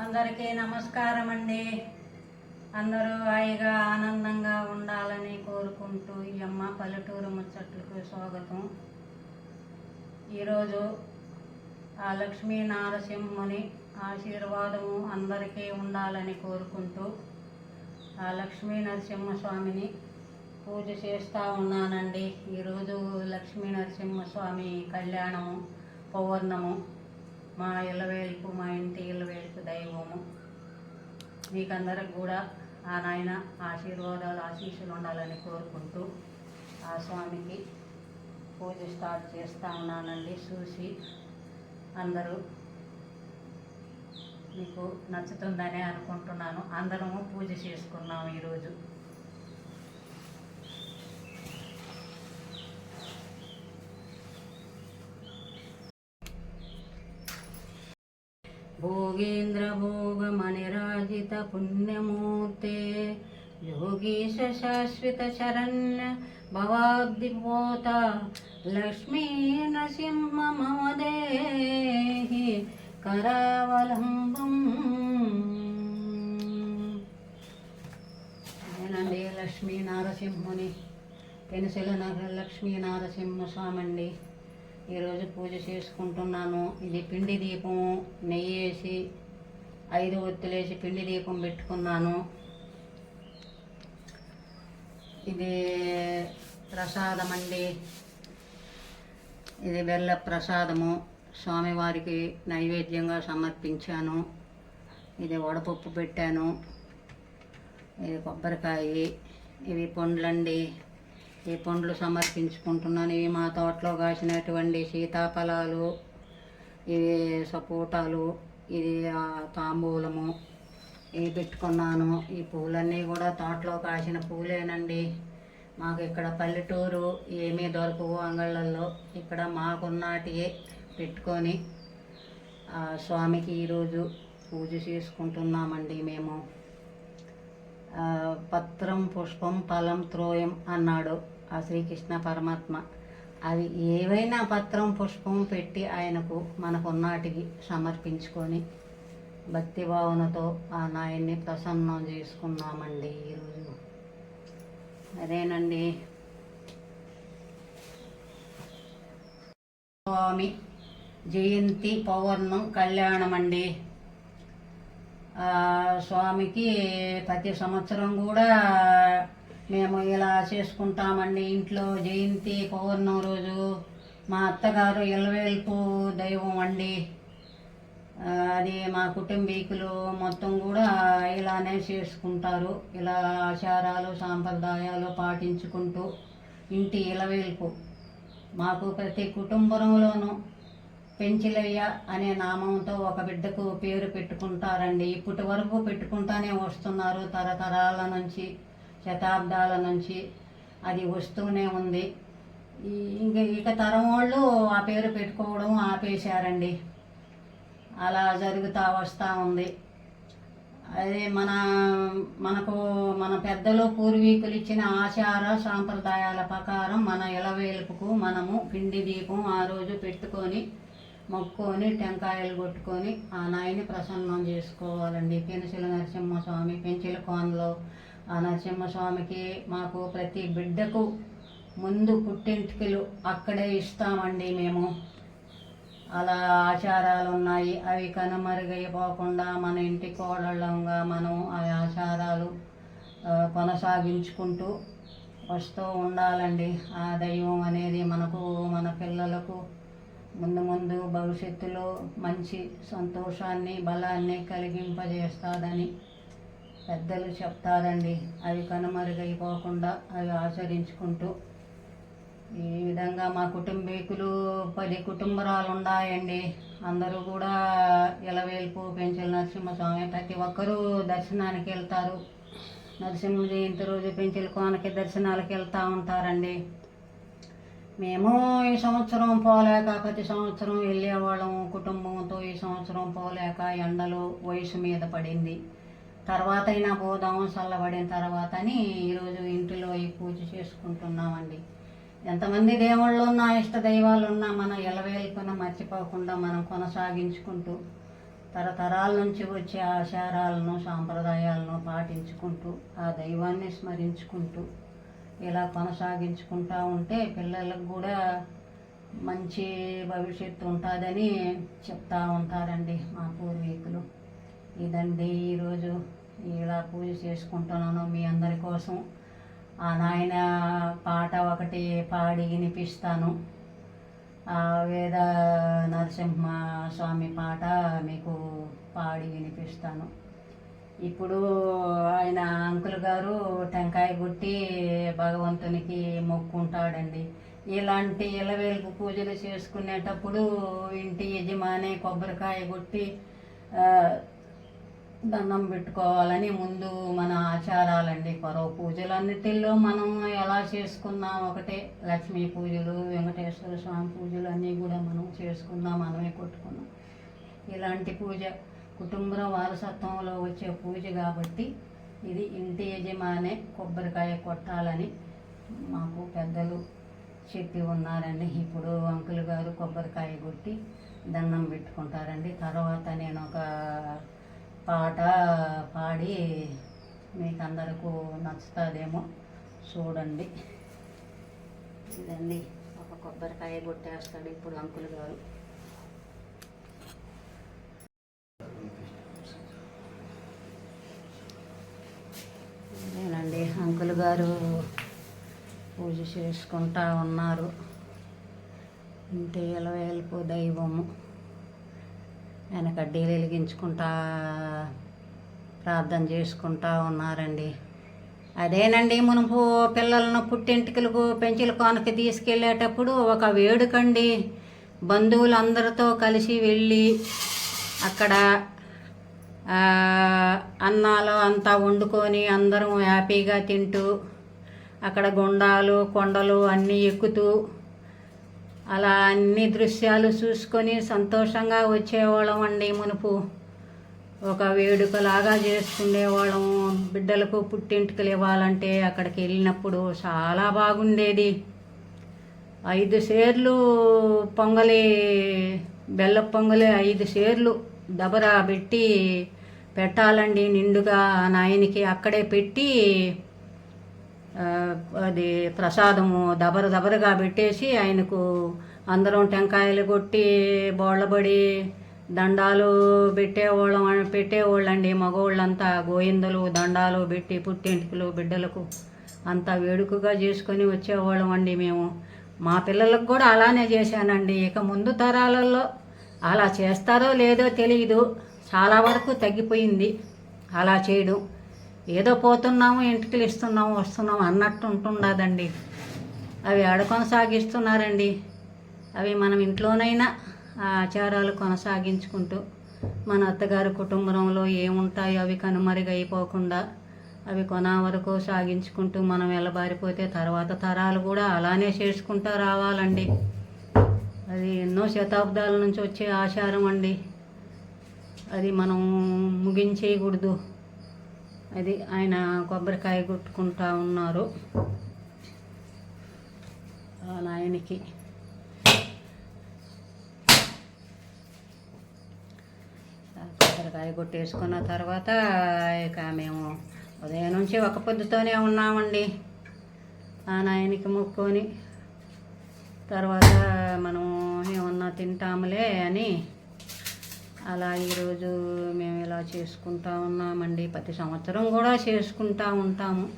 అందరికీ నమస్కారం అండి అందరూ హాయిగా ఆనందంగా ఉండాలని కోరుకుంటూ ఈ అమ్మ పల్లెటూరు ముచ్చట్లకు స్వాగతం. ఈరోజు ఆ లక్ష్మీ నారసింహుని ఆశీర్వాదము అందరికీ ఉండాలని కోరుకుంటూ ఆ లక్ష్మీ నరసింహస్వామిని పూజ చేస్తూ ఉన్నానండి. ఈరోజు లక్ష్మీ నరసింహస్వామి కళ్యాణము పౌర్ణము. మా ఇళ్ళవేల్పు మా ఇంటి ఇళ్ళవేల్పు దైవము. మీకందరికి కూడా ఆ నాయన ఆశీర్వాదాలు ఆశీస్సులు ఉండాలని కోరుకుంటూ ఆ స్వామికి పూజ స్టార్ట్ చేస్తూ ఉన్నానండి. చూసి అందరూ మీకు నచ్చుతుందనే అనుకుంటున్నాను. అందరము పూజ చేసుకున్నాము ఈరోజు. भोगेन्द्रभोगमणिराजित पुण्यमूर्ते योगीश शाश्वत शरण्य भवाब्धिपोत लक्ष्मी नृसिंह मम देहि करावलम्बम् నేనండి లక్ష్మీ నారసింహుని పెనుసెల నగర లక్ష్మీ నారసింహ స్వామి అండి ఈరోజు పూజ చేసుకుంటున్నాను. ఇది పిండి దీపము నెయ్యి వేసి ఐదు ఒత్తులేసి పిండి దీపం పెట్టుకున్నాను. ఇది ప్రసాదం అండి. ఇది బెల్ల ప్రసాదము. స్వామివారికి నైవేద్యంగా సమర్పించాను. ఇది వడపప్పు పెట్టాను. ఇది కొబ్బరికాయ. ఇవి పండ్లండి. ఈ పండ్లు సమర్పించుకుంటున్నాను. ఇవి మా తోటలో కాసినటువంటి సీతాఫలాలు ఇవి సపోటాలు ఇది తాంబూలము ఇవి పెట్టుకున్నాను. ఈ పూలన్నీ కూడా తోటలో కాసిన పూలేనండి. మాకు ఇక్కడ పల్లెటూరు ఏమీ దొరకవు అంగళ్ళల్లో. ఇక్కడ మాకున్నాటియే పెట్టుకొని స్వామికి ఈరోజు పూజ చేసుకుంటున్నామండి మేము. పత్రం పుష్పం ఫలం త్రోయం అన్నాడు. ఆ శ్రీకృష్ణ పరమాత్మ. అది ఏవైనా పత్రం పుష్పం పెట్టి ఆయనకు మనకున్నాటికి సమర్పించుకొని భక్తి భావనతో ఆ నాయన్ని ప్రసన్నం చేసుకున్నామండి ఈరోజు. అదేనండి. స్వామి జయంతి పౌర్ణం కళ్యాణం అండి స్వామికి ప్రతి సంవత్సరం కూడా మేము ఇలా చేసుకుంటామండి. ఇంట్లో జయంతి పౌర్ణం రోజు మా అత్తగారు ఇలవేల్పు దైవం అండి. అది మా కుటుంబీకులు మొత్తం కూడా ఇలానే చేసుకుంటారు. ఇలా ఆచారాలు సాంప్రదాయాలు పాటించుకుంటూ ఇంటి ఇలవేల్పు మాకు ప్రతి కుటుంబంలోనూ పెంచిలయ్య అనే నామంతో ఒక బిడ్డకు పేరు పెట్టుకుంటారండి. ఇప్పటి వరకు పెట్టుకుంటానే వస్తున్నారు. తరతరాల నుంచి శతాబ్దాల నుంచి అది వస్తూనే ఉంది. ఇంక ఇక తరం వాళ్ళు ఆ పేరు పెట్టుకోవడం ఆపేశారండి. అలా జరుగుతూ వస్తూ ఉంది. అదే మన మనకు మన పెద్దలు పూర్వీకులు ఇచ్చిన ఆచార సాంప్రదాయాల ప్రకారం మన ఇలవేలుపుకు మనము పిండి దీపం ఆ రోజు పెట్టుకొని మొక్కుకొని టెంకాయలు కొట్టుకొని ఆ నాయని ప్రసన్నం చేసుకోవాలండి. పెనుసిల నరసింహస్వామి పెంచిల కోనలో ఆ నరసింహస్వామికి మాకు ప్రతి బిడ్డకు ముందు పుట్టింటికలు అక్కడే ఇస్తామండి మేము. అలా ఆచారాలు ఉన్నాయి. అవి కనుమరుగైపోకుండా మన ఇంటి కోడళ్ళంగా మనం ఆ ఆచారాలు కొనసాగించుకుంటూ వస్తూ ఉండాలండి. ఆ దైవం అనేది మనకు మన పిల్లలకు ముందు ముందు భవిష్యత్తులో మంచి సంతోషాన్ని బలాన్ని కలిగింపజేస్తాదని పెద్దలు చెప్తారండి. అవి కనుమరుగైపోకుండా అవి ఆచరించుకుంటూ ఈ విధంగా మా కుటుంబీకులు పది కుటుంబరాలు ఉన్నాయండి అందరూ కూడా ఇలవేల్పు పెంచల నరసింహస్వామి ప్రతి ఒక్కరూ దర్శనానికి వెళ్తారు. నరసింహ జయంతి రోజు పెంచల కోనకి దర్శనాలకు వెళ్తూ ఉంటారండి. మేము ఈ సంవత్సరం పోలేక ప్రతి సంవత్సరం వెళ్ళేవాళ్ళం. కుటుంబంతో ఈ సంవత్సరం పోలేక ఎండలు వయసు మీద పడింది. తర్వాత అయినా పోదాం చల్లబడిన తర్వాత అని ఈరోజు ఇంటిలో ఈ పూజ చేసుకుంటున్నామండి. ఎంతమంది దేవుళ్ళు ఉన్నా ఇష్ట దైవాలు ఉన్నా మన ఎలవేలుకున్న మర్చిపోకుండా మనం కొనసాగించుకుంటూ తరతరాల నుంచి వచ్చే ఆచారాలను సాంప్రదాయాలను పాటించుకుంటూ ఆ దైవాన్ని స్మరించుకుంటూ ఇలా కొనసాగించుకుంటూ ఉంటే పిల్లలకు కూడా మంచి భవిష్యత్తు ఉంటుందని చెప్తా ఉంటారండి మా పూర్వీకులు. ఇదండి ఈరోజు ఇలా పూజ చేసుకుంటున్నాను మీ అందరి కోసం. ఆ నాయన పాట ఒకటి పాడి వినిపిస్తాను. ఆ వేద నరసింహ స్వామి పాట మీకు పాడి వినిపిస్తాను. ఇప్పుడు ఆయన అంకుల్ గారు టెంకాయ కొట్టి భగవంతునికి మొక్కుంటాడండి. ఇలాంటి ఇలవేలుపు పూజలు చేసుకునేటప్పుడు ఇంటి యజమాని కొబ్బరికాయ కొట్టి దండం పెట్టుకోవాలని ముందు మన ఆచారాలండి. కొరవ పూజలన్నిటిల్లో మనం ఎలా చేసుకున్నాం ఒకటే. లక్ష్మీ పూజలు వెంకటేశ్వర స్వామి పూజలు అన్నీ కూడా మనం చేసుకున్నాం మనమే కొట్టుకున్నాం. ఇలాంటి పూజ కుటుంబ వారసత్వంలో వచ్చే పూజ కాబట్టి ఇది ఇంటి యజమానే కొబ్బరికాయ కొట్టాలని మాకు పెద్దలు చెప్పి ఉన్నారండి. ఇప్పుడు అంకుల్ గారు కొబ్బరికాయ కొట్టి దండం పెట్టుకుంటారండి. తర్వాత నేను ఒక పాట పాడి మీకు అందరకు నచ్చుతుందేమో చూడండి. ఇదండి ఒక కొబ్బరికాయ కొట్టేస్తాడు ఇప్పుడు అంకుల్ గారు. అండి అంకుల్ గారు పూజ చేసుకుంటా ఉన్నారు. ఇంటి ఎలవేల్పు దైవము. ఆయన కడ్డీలు వెలిగించుకుంటా ప్రార్థన చేసుకుంటా ఉన్నారండి. అదేనండి మునుపు పిల్లలను పుట్టింటికలకు పెంచుల కోనకి తీసుకెళ్ళేటప్పుడు ఒక వేడుకండి. బంధువులందరితో కలిసి వెళ్ళి అక్కడ అన్నాలు అంతా వండుకొని అందరం హ్యాపీగా తింటూ అక్కడ గుండాలు కొండలు అన్నీ ఎక్కుతూ అలా అన్ని దృశ్యాలు చూసుకొని సంతోషంగా వచ్చేవాళ్ళం అండి మునుపు. ఒక వేడుకలాగా చేసుకునేవాళ్ళం. బిడ్డలకు పుట్టింటికలు ఇవ్వాలంటే అక్కడికి వెళ్ళినప్పుడు చాలా బాగుండేది. ఐదు సేర్లు పొంగలి బెల్ల పొంగలి ఐదు సేర్లు దబరా పెట్టి పెట్టాలండి నిండుగా నాయనికి అక్కడే పెట్టి అది ప్రసాదము దబర దబరగా పెట్టేసి ఆయనకు అందరం టెంకాయలు కొట్టి బోళ్ళబడి దండాలు పెట్టేవాళ్ళం పెట్టేవాళ్ళండి. మగవాళ్ళంతా గోయిందలు దండాలు పెట్టి పుట్టింటికలు బిడ్డలకు అంత వేడుకగా చేసుకొని వచ్చేవాళ్ళం అండి మేము. మా పిల్లలకు కూడా అలానే చేశానండి. ఇక ముందు తరాలలో అలా చేస్తారో లేదో తెలియదు చాలా వరకు తగ్గిపోయింది. అలా చేయడం. ఏదో పోతున్నాము ఇంటికి ఇస్తున్నాము వస్తున్నాము అన్నట్టు ఉంటుండదండి. అవి ఆడ కొనసాగిస్తున్నారండి అవి మనం ఇంట్లోనైనా ఆ ఆచారాలు కొనసాగించుకుంటూ మన అత్తగారి కుటుంబంలో ఏముంటాయో అవి కనుమరుగైపోకుండా అవి కొనా వరకు సాగించుకుంటూ మనం వెళ్ళబారిపోతే తర్వాత తరాలు కూడా అలానే చేసుకుంటూ రావాలండి. అది ఎన్నో శతాబ్దాల నుంచి వచ్చే ఆచారం అండి. అది మనం ముగించేయకూడదు. అది ఆయన కొబ్బరికాయ కొట్టుకుంటా ఉన్నారు. ఆ నాయనికి. కొబ్బరికాయ కొట్టేసుకున్న తర్వాత ఇక మేము ఉదయం నుంచి ఒక పొద్దుతోనే ఉన్నామండి. ఆ నాయనికి మొక్కుకొని తర్వాత మనం ఏమన్నా తింటాములే అని అలా ఈరోజు మేము ఇలా చేసుకుంటా ఉన్నామండి. ప్రతి సంవత్సరం కూడా చేసుకుంటా ఉంటాము.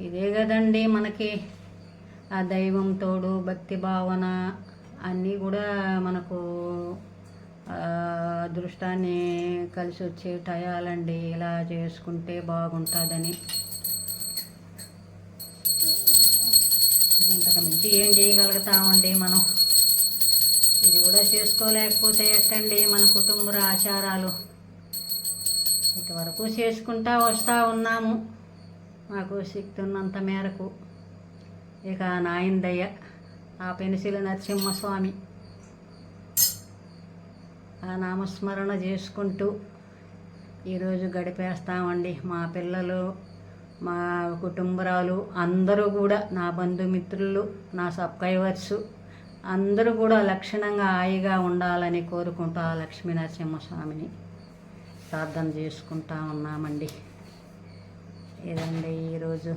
ఇదే కదండి మనకి ఆ దైవం తోడు భక్తి భావన అన్నీ కూడా మనకు అదృష్టాన్ని కలిసి వచ్చే టయాలండి. ఇలా చేసుకుంటే బాగుంటుందని. ఇంతకు మించి ఏం చేయగలుగుతామండి మనం? కూడా చేసుకోలేకపోతే ఎట్టండి మన కుటుంబ ఆచారాలు? ఇటువరకు చేసుకుంటా వస్తూ ఉన్నాము. మాకు శక్తి ఉన్నంత మేరకు. ఇక నాయందయ్య ఆ పెన్సిల్ నరసింహస్వామి ఆ నామస్మరణ చేసుకుంటూ ఈరోజు గడిపేస్తామండి. మా పిల్లలు మా కుటుంబరాలు అందరూ కూడా నా బంధుమిత్రులు నా సబ్స్క్రైబర్స్ అందరూ కూడా లక్షణంగా హాయిగా ఉండాలని కోరుకుంటూ ఆ లక్ష్మీ నరసింహస్వామిని ప్రార్థన చేసుకుంటా ఉన్నామండి. ఇదండి ఈరోజు?